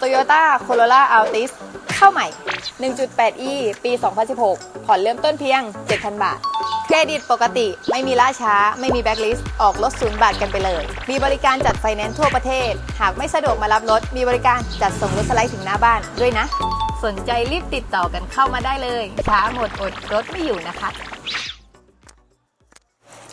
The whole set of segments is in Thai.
Toyota Corolla Altis เข้าใหม่ 1.8e ปี 2016 ผ่อนเริ่มต้นเพียง 7,000 บาท เครดิตปกติไม่มีล่าช้า ไม่มีแบ็คลิสต์ออกรถศูนย์บาทกันไปเลย มีบริการจัดไฟแนนซ์ทั่วประเทศ หากไม่สะดวกมารับรถ มีบริการจัดส่งรถสไลด์ถึงหน้าบ้านด้วยนะ สนใจรีบติดต่อกันเข้ามาได้เลย ช้าหมดอดรถไม่อยู่นะคะ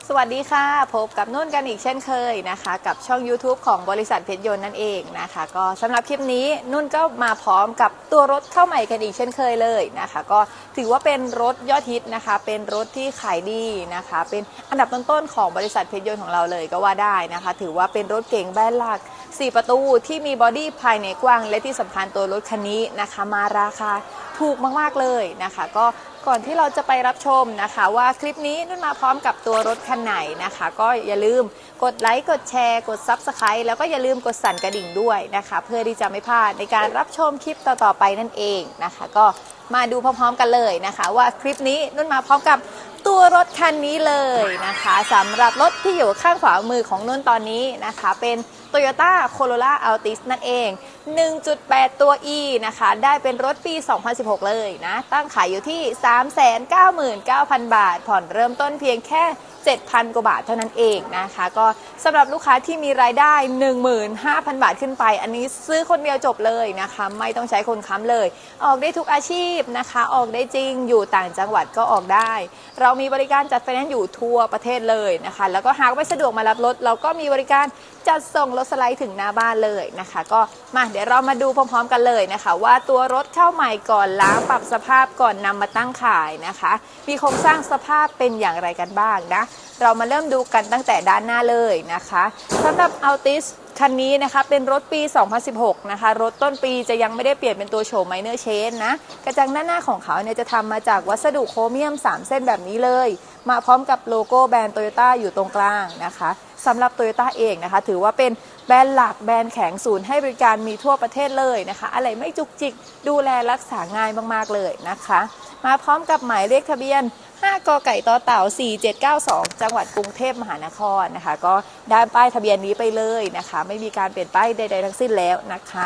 สวัสดีค่ะ พบกับนุ่นกันอีกเช่นเคยนะคะ กับช่อง YouTube ของบริษัทเพชรยนต์นั่นเองนะคะ ก็สำหรับคลิปนี้นุ่นก็มาพร้อมกับตัวรถเข้าใหม่กันอีกเช่นเคยเลยนะคะ ก็ถือว่าเป็นรถยอดฮิตนะคะ เป็นรถที่ขายดีนะคะ เป็นอันดับต้นๆของบริษัทเพชรยนต์ของเราเลยก็ว่าได้นะคะ ถือว่าเป็นรถเก๋งแบรนด์หลัก 4 ประตูที่มีบอดี้ภายในกว้างและที่สำคัญตัวรถคันนี้นะคะ มาราคาถูกมากๆเลยนะคะ ก็ ก่อนที่เราจะไปรับชมนะคะ ว่าคลิปนี้นุ่นมาพร้อมกับตัวรถคันไหนนะคะ ก็อย่าลืมกดไลค์กดแชร์ กด Subscribe แล้วก็อย่าลืมกดสั่นกระดิ่งด้วยนะคะ เพื่อที่จะไม่พลาดในการรับชมคลิปต่อๆไปนั่นเองนะคะ ก็มาดูพร้อมๆกันเลยนะคะ ว่าคลิปนี้นุ่นมาพร้อมกับตัวรถคันนี้เลยนะคะสำหรับรถที่อยู่ข้างขวามือของนุ่นตอนนี้นะคะ เป็น Toyota Corolla Altis นั่นเอง 1.8 ตัว E นะคะ ได้เป็นรถปี 2016 เลยนะ ตั้งขายอยู่ที่ 399,000 บาท ผ่อนเริ่มต้นเพียงแค่ 7,000 กว่าบาทเท่านั้นเองนะคะ ก็สำหรับลูกค้าที่มีรายได้ 15,000 บาทขึ้นไป อันนี้ซื้อคนเดียวจบเลยนะคะ ไม่ต้องใช้คนค้ำเลย ออกได้ทุกอาชีพนะคะ ออกได้จริง อยู่ต่างจังหวัดก็ออกได้ เรามีบริการจัดไฟแนนซ์อยู่ทั่วประเทศเลยนะคะ แล้วก็หากไม่สะดวกมารับรถ เราก็มีบริการจัดส่งรถสไลด์ถึงหน้าบ้านเลยนะคะ ก็มาเดี๋ยวเรามาดูพร้อมๆกันเลยนะคะ ว่าตัวรถเข้าใหม่ก่อนล้างปรับสภาพก่อนนำมาตั้งขายนะคะ มีโครงสร้างสภาพเป็นอย่างไรกันบ้างนะ เรามาเริ่มดูกันตั้งแต่ด้านหน้าเลยนะคะสำหรับ Altis คันนี้นะคะเป็นรถปี 2016 นะคะ รถต้นปีจะยังไม่ได้เปลี่ยนเป็นตัวโฉมไมเนอร์เชนนะ กระจังด้านหน้าของเขาเนี่ยจะทำมาจากวัสดุโครเมียม 3 เส้นแบบนี้เลย มาพร้อมกับโลโก้แบรนด์โตโยต้าอยู่ตรงกลางนะคะ สำหรับโตโยต้าเองนะคะ ถือว่าเป็นแบรนด์หลักแบรนด์แข็งศูนย์ให้บริการมีทั่วประเทศเลยนะคะ อะไรไม่จุกจิกดูแลรักษาง่ายมากๆเลยนะคะ มาพร้อมกับหมายเลขทะเบียน 5กไก่ต่อเต่า 4792 จังหวัดกรุงเทพมหานครนะคะ ก็ได้ป้ายทะเบียนนี้ไปเลยนะคะ ไม่มีการเปลี่ยนป้ายใด ๆ ทั้งสิ้นแล้วนะคะ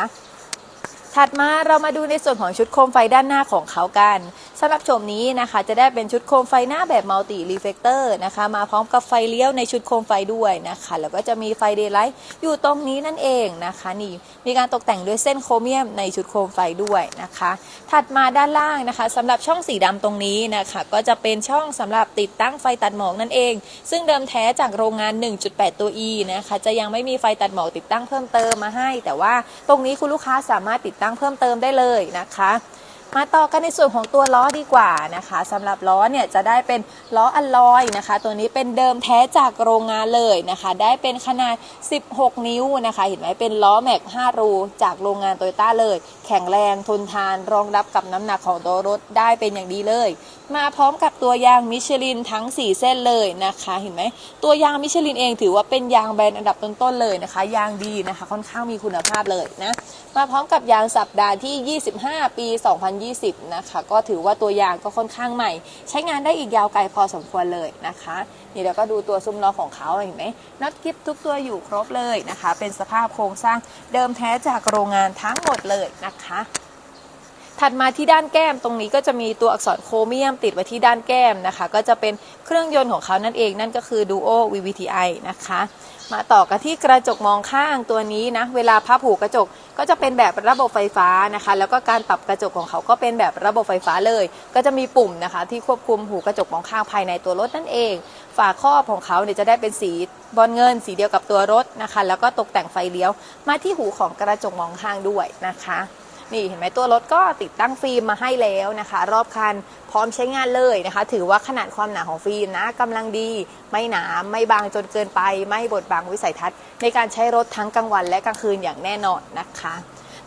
ถัดมาเรามาดูในส่วนของชุดโคมไฟด้านหน้าของเขากันสำหรับโฉมนี้นะคะ จะได้เป็นชุดโคมไฟหน้าแบบมัลติรีเฟกเตอร์นะคะ มาพร้อมกับไฟเลี้ยวในชุดโคมไฟด้วยนะคะ แล้วก็จะมีไฟเดย์ไลท์อยู่ตรงนี้นั่นเองนะคะนี่มีการตกแต่งด้วยเส้นโครเมียมในชุดโคมไฟด้วยนะคะ ถัดมาด้านล่างนะคะสำหรับช่องสีดำตรงนี้นะคะ ก็จะเป็นช่องสำหรับติดตั้งไฟตัดหมอกนั่นเอง ซึ่งเดิมแท้จากโรงงาน 1.8 ตัว E นะคะจะยังไม่มีไฟตัดหมอกติดตั้งเพิ่มเติมมาให้ แต่ว่าตรงนี้คุณลูกค้าสามารถติดตั้งเพิ่มเติมได้เลยนะคะ มาต่อกันในส่วนของตัวล้อดีกว่านะคะสำหรับล้อเนี่ยจะได้เป็นล้ออัลลอยนะคะ ตัวนี้เป็นเดิมแท้จากโรงงานเลยนะคะ ได้เป็นขนาด 16 นิ้วนะคะ เห็นไหมเป็นล้อแม็ก 5 รูจากโรงงานโตโยต้าเลย แข็งแรงทนทานรองรับกับน้ำหนักของตัวรถได้เป็นอย่างดีเลย มาพร้อมกับตัวยางมิชลินทั้ง 4 เส้นเลยนะคะเห็นไหมตัวยางมิชลินเองถือว่าเป็นยางแบรนด์อันดับต้นๆเลยนะคะ ยางดีนะคะค่อนข้างมีคุณภาพเลยนะมาพร้อมกับยางสัปดาห์ที่ 25 ปี 2020 นะคะ ก็ถือว่าตัวยางก็ค่อนข้างใหม่ ใช้งานได้อีกยาวไกลพอสมควรเลยนะคะนี่เราก็ดูตัวซุ้มล้อของเขาเห็นไหมน็อตกิฟทุกตัวอยู่ครบเลยนะคะ เป็นสภาพโครงสร้างเดิมแท้จากโรงงานทั้งหมดเลยนะคะ ถัดมาที่ด้านแก้มตรงนี้ก็จะมีตัวอักษรโครเมียมติดไว้ที่ด้านแก้มนะคะ ก็จะเป็นเครื่องยนต์ของเขานั่นเองนั่นก็คือ Duo VVTi นะคะ มาต่อกันที่กระจกมองข้างตัวนี้นะ เวลาพับหูกระจกก็จะเป็นแบบระบบไฟฟ้านะคะ แล้วก็การปรับกระจกของเขาก็เป็นแบบระบบไฟฟ้าเลย ก็จะมีปุ่มนะคะ ที่ควบคุมหูกระจกมองข้างภายในตัวรถนั่นเอง ฝาครอบของเขาเนี่ยจะได้เป็นสีบอลเงิน สีเดียวกับตัวรถนะคะ แล้วก็ตกแต่งไฟเลี้ยว มาที่หูของกระจกมองข้างด้วยนะคะ นี่เห็นไหมตัวรถก็ติดตั้งฟิล์มมาให้แล้วนะคะ รอบคันพร้อมใช้งานเลยนะคะ ถือว่าขนาดความหนาของฟิล์มนะกำลังดีไม่หนาไม่บางจนเกินไป ไม่บดบังวิสัยทัศน์ ในการใช้รถทั้งกลางวันและกลางคืนอย่างแน่นอนนะคะ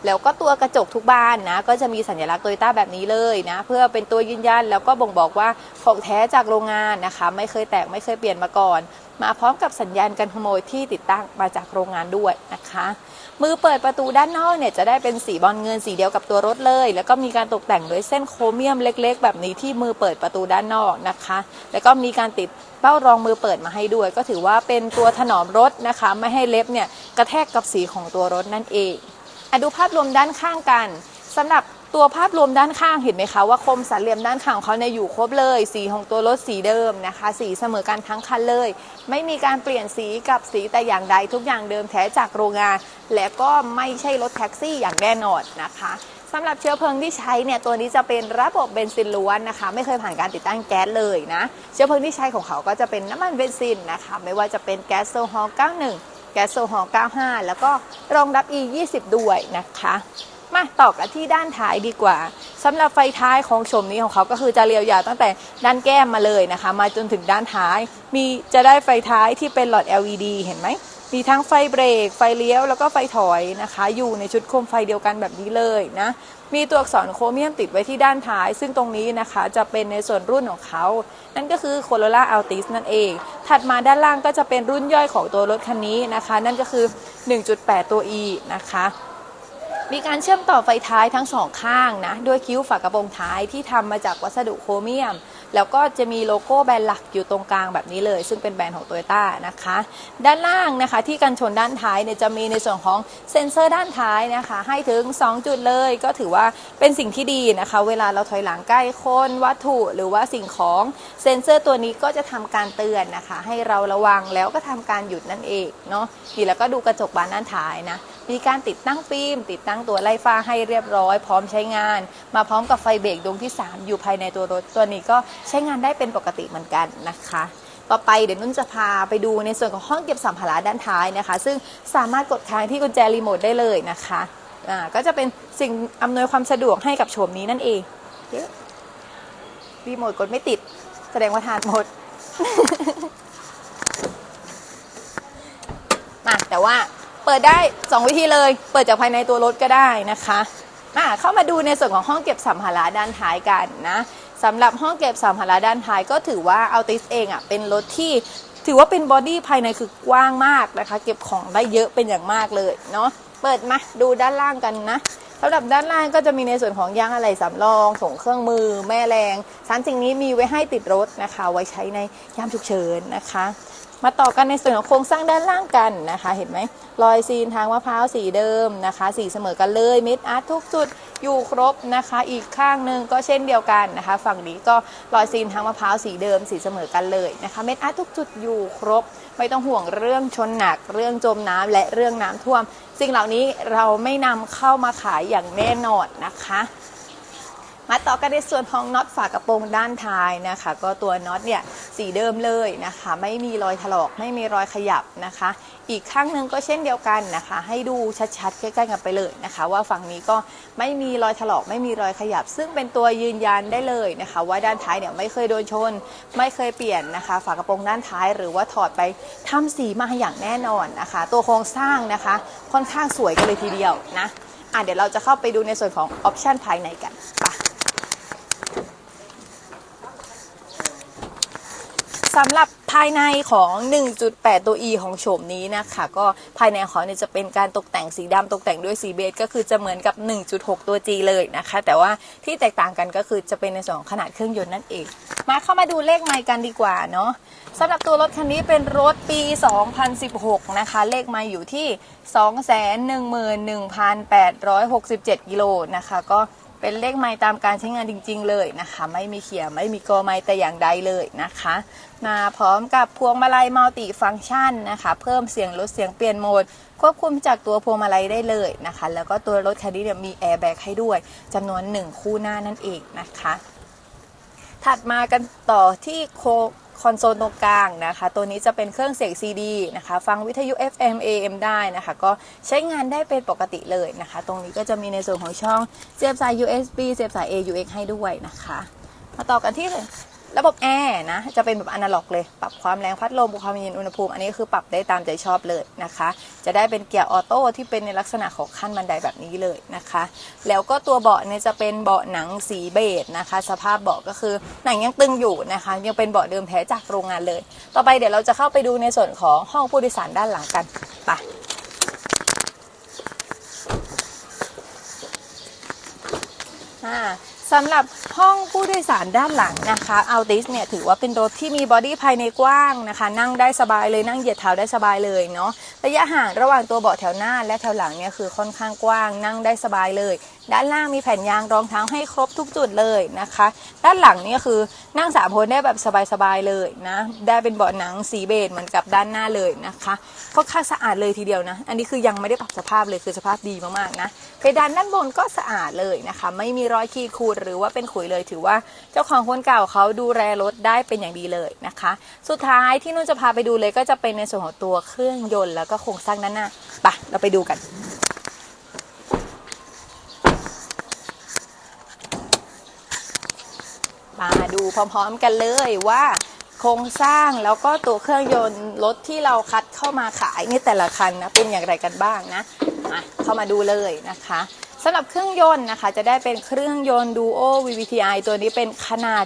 แล้วก็ตัวกระจกทุกบ้านนะ ก็จะมีสัญลักษณ์โตโยต้าแบบนี้เลยนะ เพื่อเป็นตัวยืนยันแล้วก็บ่งบอกว่าของแท้จากโรงงานนะคะ ไม่เคยแตกไม่เคยเปลี่ยนมาก่อน มาพร้อมกับสัญญาณการขโมยที่ติดตั้งมาจากโรงงานด้วยนะคะ มือเปิดประตูด้านนอกเนี่ยจะได้เป็นสีบอลเงินสีเดียวกับตัวรถเลย แล้วก็มีการตกแต่งด้วยเส้นโครเมียมเล็ก ๆ แบบนี้ที่มือเปิดประตูด้านนอกนะคะ แล้วก็มีการติดเป้ารองมือเปิดมาให้ด้วย ก็ถือว่าเป็นตัวถนอมรถนะคะ ไม่ให้เล็บเนี่ยกระแทกกับสีของตัวรถนั่นเองอดูภาพรวมด้านข้างกันสำหรับ ตัวภาพรวมด้านข้างเห็นไหมคะว่าคมสันเหลี่ยมด้านข้างของเขาเนี่ยอยู่ครบเลย สีของตัวรถสีเดิมนะคะ สีเสมอกันทั้งคันเลย ไม่มีการเปลี่ยนสีกับสีแต่อย่างใดทุกอย่างเดิมแท้จากโรงงาน และก็ไม่ใช่รถแท็กซี่อย่างแน่นอนนะคะสำหรับเชื้อเพลิงที่ใช้เนี่ยตัวนี้จะเป็นระบบเบนซินล้วนนะคะ ไม่เคยผ่านการติดตั้งแก๊สเลยนะ เชื้อเพลิงที่ใช้ของเขาก็จะเป็นน้ำมันเบนซินนะคะ ไม่ว่าจะเป็นแก๊สโซฮอล์91 แก๊สโซฮอล์95 แล้วก็รองรับ E 20 ด้วยนะคะ มาต่อกันที่ด้านท้ายดีกว่าสำหรับไฟท้ายของชมนี้ของเขาก็คือจะเรียวยาวตั้งแต่ด้านแก้มมาเลยนะคะ มาจนถึงด้านท้าย มีจะได้ไฟท้ายที่เป็นหลอด LED เห็นไหมมีทั้งไฟเบรก ไฟเลี้ยว แล้วก็ไฟถอยนะคะ อยู่ในชุดโคมไฟเดียวกันแบบนี้เลยนะ มีตัวอักษรโครเมียมติดไว้ที่ด้านท้าย ซึ่งตรงนี้นะคะจะเป็นในส่วนรุ่นของเขา นั่นก็คือ Corolla Altis นั่นเอง ถัดมาด้านล่างก็จะเป็นรุ่นย่อยของตัวรถคันนี้นะคะ นั่นก็คือ 1.8 ตัว E นะคะ มีการเชื่อมต่อไฟท้ายทั้งสองข้างนะด้วยคิ้วฝากระโปรงท้ายที่ทำมาจากวัสดุโครเมียม แล้วก็จะมีโลโก้แบรนด์หลักอยู่ตรงกลางแบบนี้เลย ซึ่งเป็นแบรนด์ของ t o y ต้านะคะ ด้านล่างนะคะที่กันชนด้านท้ายเนี่ยจะมีในส่วนของเซ็นเซอร์ด้านท้ายนะคะ ให้ถึง 2 จุดเลยก็ถือว่าเป็นสิ่งที่ดีนะคะ เวลาเราถอยหลังใกล้คนวัตถุหรือว่าสิ่งของเซ็นเซอร์ตัวนี้ก็จะทำการเตือนนะคะ ให้เราระวังแล้วก็ทำการหยุดนั่นเองเนาะนี่แล้วก็ดูกระจกบานด้านท้ายนะ มีการติดตั้งฟิล์ม ติดตั้งตัวไล่ฟ้าให้เรียบร้อย พร้อมใช้งาน มาพร้อมกับไฟเบรกดวงที่ 3 อยู่ภายในตัวรถ ตัวนี้ก็ใช้งานได้เป็นปกติเหมือนกันนะคะต่อไปเดี๋ยวนุ่นจะพาไปดูในส่วนของห้องเก็บสัมภาระด้านท้ายนะคะ ซึ่งสามารถกดค้างที่กุญแจรีโมทได้เลยนะคะอ่าก็จะเป็นสิ่งอำนวยความสะดวกให้กับโฉมนี้นั่นเองรีโมทกดไม่ติด แสดงว่าทานหมดมาแต่ว่า เปิดได้ 2 วิธีเลย เปิดจากภายในตัวรถก็ได้นะคะมาเข้ามาดูในส่วนของห้องเก็บสัมภาระด้านท้ายกันนะสำหรับห้องเก็บสัมภาระด้านท้ายก็ถือว่าอัลติสเองอะเป็นรถที่ถือว่าเป็นบอดี้ภายในคือกว้างมากนะคะ เก็บของได้เยอะเป็นอย่างมากเลยเนาะเปิดมาดูด้านล่างกันนะสำหรับด้านล่างก็จะมีในส่วนของยางอะไหล่สำรองส่งเครื่องมือ แม่แรงสามสิ่งนี้มีไว้ให้ติดรถนะคะ ไว้ใช้ในยามฉุกเฉินนะคะ มาต่อกันในส่วนของโครงสร้างด้านล่างกันนะคะ เห็นไหมรอยซีนทางมะพร้าวสีเดิมนะคะ สีเสมอกันเลยเม็ดอาร์ตทุกจุดอยู่ครบนะคะ อีกข้างหนึ่งก็เช่นเดียวกันนะคะ ฝั่งนี้ก็รอยซีนทางมะพร้าวสีเดิม สีเสมอกันเลยนะคะ เม็ดอาร์ตทุกจุดอยู่ครบ ไม่ต้องห่วงเรื่องชนหนัก เรื่องจมน้ำและเรื่องน้ำท่วม สิ่งเหล่านี้เราไม่นำเข้ามาขายอย่างแน่นอนนะคะ มาต่อกันในส่วนของน็อตฝากระโปรงด้านท้ายนะคะ ก็ตัวน็อตเนี่ยสีเดิมเลยนะคะ ไม่มีรอยถลอกไม่มีรอยขยับนะคะ อีกข้างหนึ่งก็เช่นเดียวกันนะคะ ให้ดูชัดๆใกล้ๆกันไปเลยนะคะ ว่าฝั่งนี้ก็ไม่มีรอยถลอกไม่มีรอยขยับ ซึ่งเป็นตัวยืนยันได้เลยนะคะ ว่าด้านท้ายเนี่ยไม่เคยโดนชน ไม่เคยเปลี่ยนนะคะ ฝากระโปรงด้านท้ายหรือว่าถอดไปทำสีมาอย่างแน่นอนนะคะ ตัวโครงสร้างนะคะ ค่อนข้างสวยกันเลยทีเดียวนะอะเดี๋ยวเราจะเข้าไปดูในส่วนของออปชันภายในกันไป สำหรับภายในของ 1.8 ตัว E ของโฉมนี้นะคะก็ภายในของเนี่ยจะเป็นการตกแต่งสีดำตกแต่งด้วยสีเบจก็คือจะเหมือนกับ 1.6 ตัว G เลยนะคะ แต่ว่าที่แตกต่างกันก็คือจะเป็นในส่วนของขนาดเครื่องยนต์นั่นเอง มาเข้ามาดูเลขไมล์กันดีกว่าเนาะสำหรับตัวรถคันนี้เป็นรถปี 2016 นะคะ เลขไมล์อยู่ที่ 211,867 กิโลนะคะก็ เป็นเลขไม้ตามการใช้งานจริง ๆ เลยนะคะ ไม่มีเขียไม่มีกอไม้แต่อย่างใดเลยนะคะ มาพร้อมกับพวงมาลัยมัลติฟังก์ชันนะคะ เพิ่มเสียงลดเสียงเปลี่ยนโหมด ควบคุมจากตัวพวงมาลัยได้เลยนะคะ แล้วก็ตัวรถคันนี้เนี่ยมีแอร์แบ็กให้ด้วยจำนวน 1 คู่หน้านั่นเองนะคะ ถัดมากันต่อที่โค คอนโซลตรงกลางนะคะ ตัวนี้จะเป็นเครื่องเสียง CD นะคะ ฟังวิทยุ FM AM ได้นะคะ ก็ใช้งานได้เป็นปกติเลยนะคะ ตรงนี้ก็จะมีในส่วนของช่องเสียบสาย USB เสียบสาย AUX ให้ด้วยนะคะ มาต่อกันที่ ระบบแอร์นะจะเป็นแบบอนาล็อกเลย ปรับความแรงพัดลมความเย็นอุณหภูมิ อันนี้คือปรับได้ตามใจชอบเลยนะคะ จะได้เป็นเกียร์ออโต้ที่เป็นในลักษณะของขั้นบันไดแบบนี้เลยนะคะ แล้วก็ตัวเบาะเนี่ยจะเป็นเบาะหนังสีเบจนะคะ สภาพเบาะก็คือหนังยังตึงอยู่นะคะ ยังเป็นเบาะเดิมแท้จากโรงงานเลย ต่อไปเดี๋ยวเราจะเข้าไปดูในส่วนของห้องผู้โดยสารด้านหลังกันไปอ่า สำหรับห้องผู้โดยสารด้านหลังนะคะอัลติสเนี่ยถือว่าเป็นรถที่มีบอดี้ภายในกว้างนะคะ นั่งได้สบายเลยนั่งเหยียดเท้าได้สบายเลยเนาะระยะห่างระหว่างตัวเบาะแถวหน้าและแถวหลังเนี่ยคือค่อนข้างกว้าง นั่งได้สบายเลย ด้านล่างมีแผ่นยางรองเท้าให้ครบทุกจุดเลยนะคะ ด้านหลังเนี่ยคือนั่งสามคนได้แบบสบายๆเลยนะได้เป็นเบาะหนังสีเบจเหมือนกับด้านหน้าเลยนะคะค่อนข้างสะอาดเลยทีเดียวนะ อันนี้คือยังไม่ได้ปรับสภาพเลยคือสภาพดีมากๆนะเพดานด้านบนก็สะอาดเลยนะคะ ไม่มีรอยขีดข่วนหรือว่าเป็นขุยเลยถือว่าเจ้าของคนเก่าเขาดูแลรถได้เป็นอย่างดีเลยนะคะ สุดท้ายที่นุ่นจะพาไปดูเลยก็จะเป็นในส่วนของตัวเครื่องยนต์แล้วก็โครงสร้างด้านหน้าไปเราไปดูกันมาดูพร้อมๆกันเลยว่าโครงสร้างแล้วก็ตัวเครื่องยนต์รถที่เราคัดเข้ามาขายในแต่ละคันนะเป็นอย่างไรกันบ้างนะมาเข้ามาดูเลยนะคะ สำหรับเครื่องยนต์นะคะ จะได้เป็นเครื่องยนต์ Duo VVTi ตัวนี้เป็นขนาด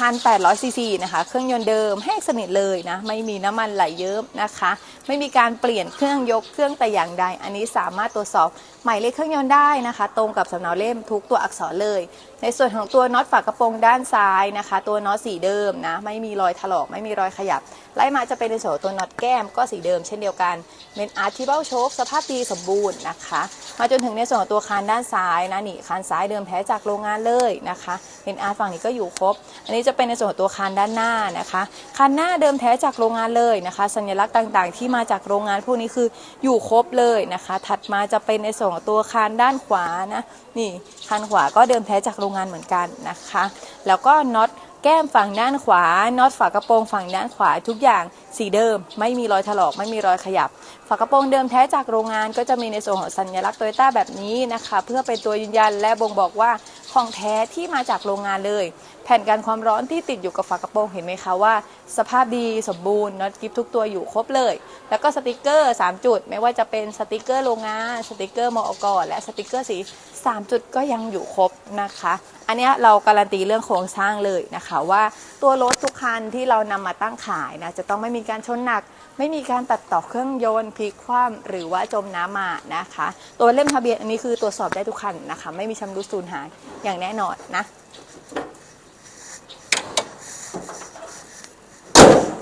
1,800 ซีซีนะคะ เครื่องยนต์เดิมแห้งสนิทเลยนะ ไม่มีน้ำมันไหลเยิ้มนะคะ ไม่มีการเปลี่ยนเครื่องยกเครื่องแต่อย่างใด อันนี้สามารถตรวจสอบหมายเลขเครื่องยนต์ได้นะคะ ตรงกับสำเนาเล่มทุกตัวอักษรเลย ในส่วนของตัวน็อตฝากระโปรงด้านซ้ายนะคะ ตัวน็อตสีเดิมนะไม่มีรอยถลอกไม่มีรอยขยับ ไล่มาจะเป็นในส่วนตัวน็อตแก้มก็สีเดิมเช่นเดียวกันเป็นอาร์ติเบิลโชคสภาพดีสมบูรณ์นะคะ มาจนถึงในส่วนของตัวคานด้านซ้ายนะนี่คานซ้ายเดิมแท้จากโรงงานเลยนะคะเป็นอาร์ฝั่งนี้ก็อยู่ครบ อันนี้จะเป็นในส่วนของตัวคานด้านหน้านะคะคานหน้าเดิมแท้จากโรงงานเลยนะคะ สัญลักษณ์ต่างๆ ที่มาจากโรงงานพวกนี้คืออยู่ครบเลยนะคะ ถัดมาจะเป็นในส่วนของตัวคานด้านขวานะนี่คานขวาก็เดิมแท้จากโรงงานเหมือนกันนะคะ แล้วก็น็อตแก้มฝั่งด้านขวา น็อตฝากระโปรงฝั่งด้านขวาทุกอย่างสีเดิม ไม่มีรอยถลอกไม่มีรอยขยับ ฝากระโปรงเดิมแท้จากโรงงานก็จะมีในส่วนของสัญลักษณ์โตโยต้าแบบนี้นะคะ เพื่อเป็นตัวยืนยันและบ่งบอกว่าของแท้ที่มาจากโรงงานเลย แผ่นกันความร้อนที่ติดอยู่กับฝากระโปรงเห็นไหมคะว่า สภาพดีสมบูรณ์น็อตกิฟทุกตัวอยู่ครบเลย แล้วก็สติกเกอร์ 3 จุด ไม่ว่าจะเป็นสติกเกอร์โรงงานสติกเกอร์มอกและสติกเกอร์สี 3 จุดก็ยังอยู่ครบนะคะ อันนี้เราการันตีเรื่องโครงสร้างเลยนะคะว่าตัวรถทุกคันที่เรานำมาตั้งขายนะจะต้องไม่มีการชนหนักไม่มีการตัดต่อเครื่องยนต์พลิกคว่ำหรือว่าจมน้ำมานะคะ ตัวเล่มทะเบียนอันนี้คือตรวจสอบได้ทุกคันนะคะ ไม่มีชำรุดสูญหายอย่างแน่นอนนะ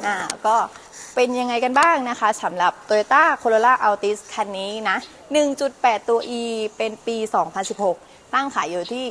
อ่าก็เป็นยังไงกันบ้างนะคะสำหรับ Toyota Corolla Altis คันนี้นะ 1.8 ตัว E เป็นปี 2016 ตั้งขายอยู่ที่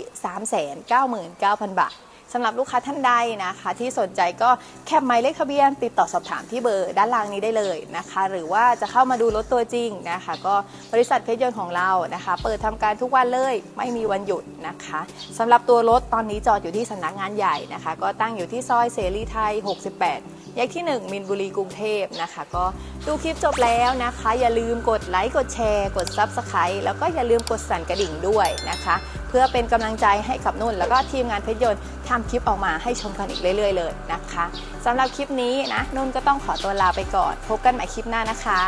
399,000 บาท สำหรับลูกค้าท่านใดนะคะ ที่สนใจก็แคปหมายเลขทะเบียน ติดต่อสอบถามที่เบอร์ด้านล่างนี้ได้เลยนะคะ หรือว่าจะเข้ามาดูรถตัวจริงนะคะ ก็บริษัทเพชรยนต์ของเรานะคะ เปิดทำการทุกวันเลยไม่มีวันหยุดนะคะสำหรับตัวรถตอนนี้จอดอยู่ที่สำนักงานใหญ่นะคะ ก็ตั้งอยู่ที่ซอยเสรีไทย 68แยกที่ 1 มินบุรีกรุงเทพนะคะ ก็ดูคลิปจบแล้วนะคะ อย่าลืมกดไลค์กดแชร์ กด Subscribe แล้วก็อย่าลืมกดสั่นกระดิ่งด้วยนะคะเพื่อเป็นกำลังใจให้กับนุ่น แล้วก็ทีมงานเพชรยนต์ทำคลิปออกมาให้ชมกันอีกเรื่อย ๆ เลยนะคะสำหรับคลิปนี้นะนุ่นก็ต้องขอตัวลาไปก่อน พบกันใหม่คลิปหน้านะคะ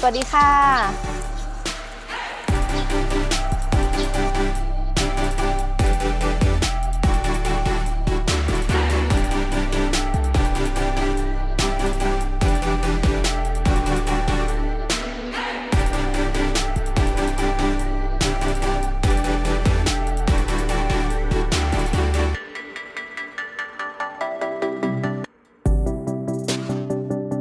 สวัสดีค่ะ